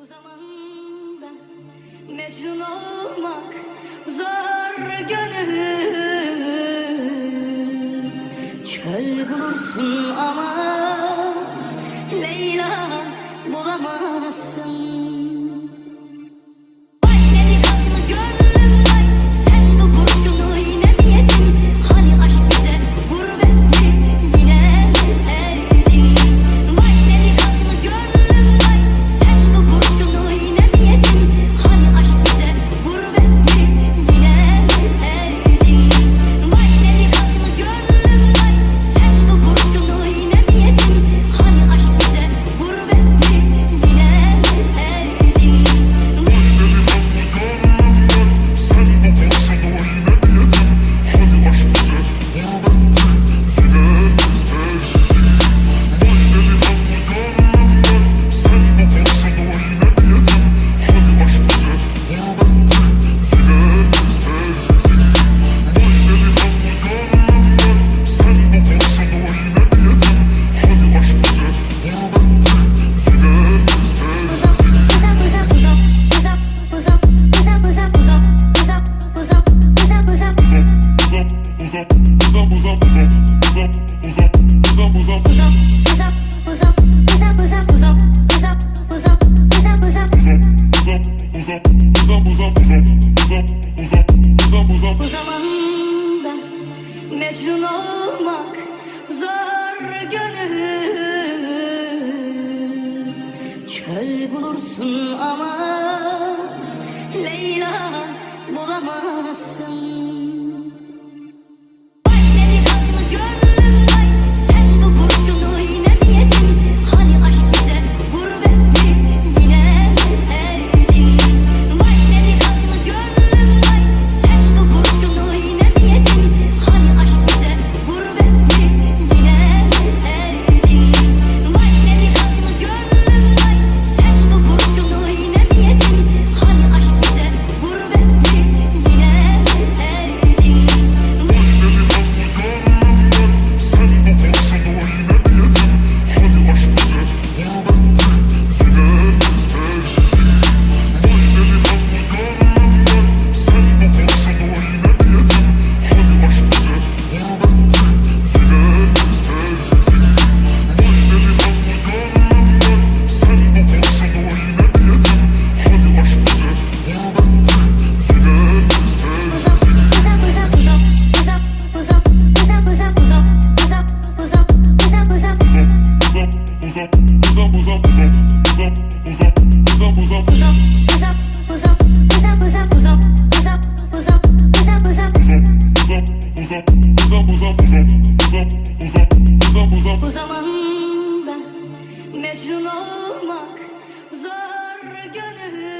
Bu zamanda Mecnun olmak zor gönül. Çöl bulursun ama Leyla bulamazsın. Mecnun olmak zor gönül. Çöl bulursun ama Leyla bulamazsın. gönül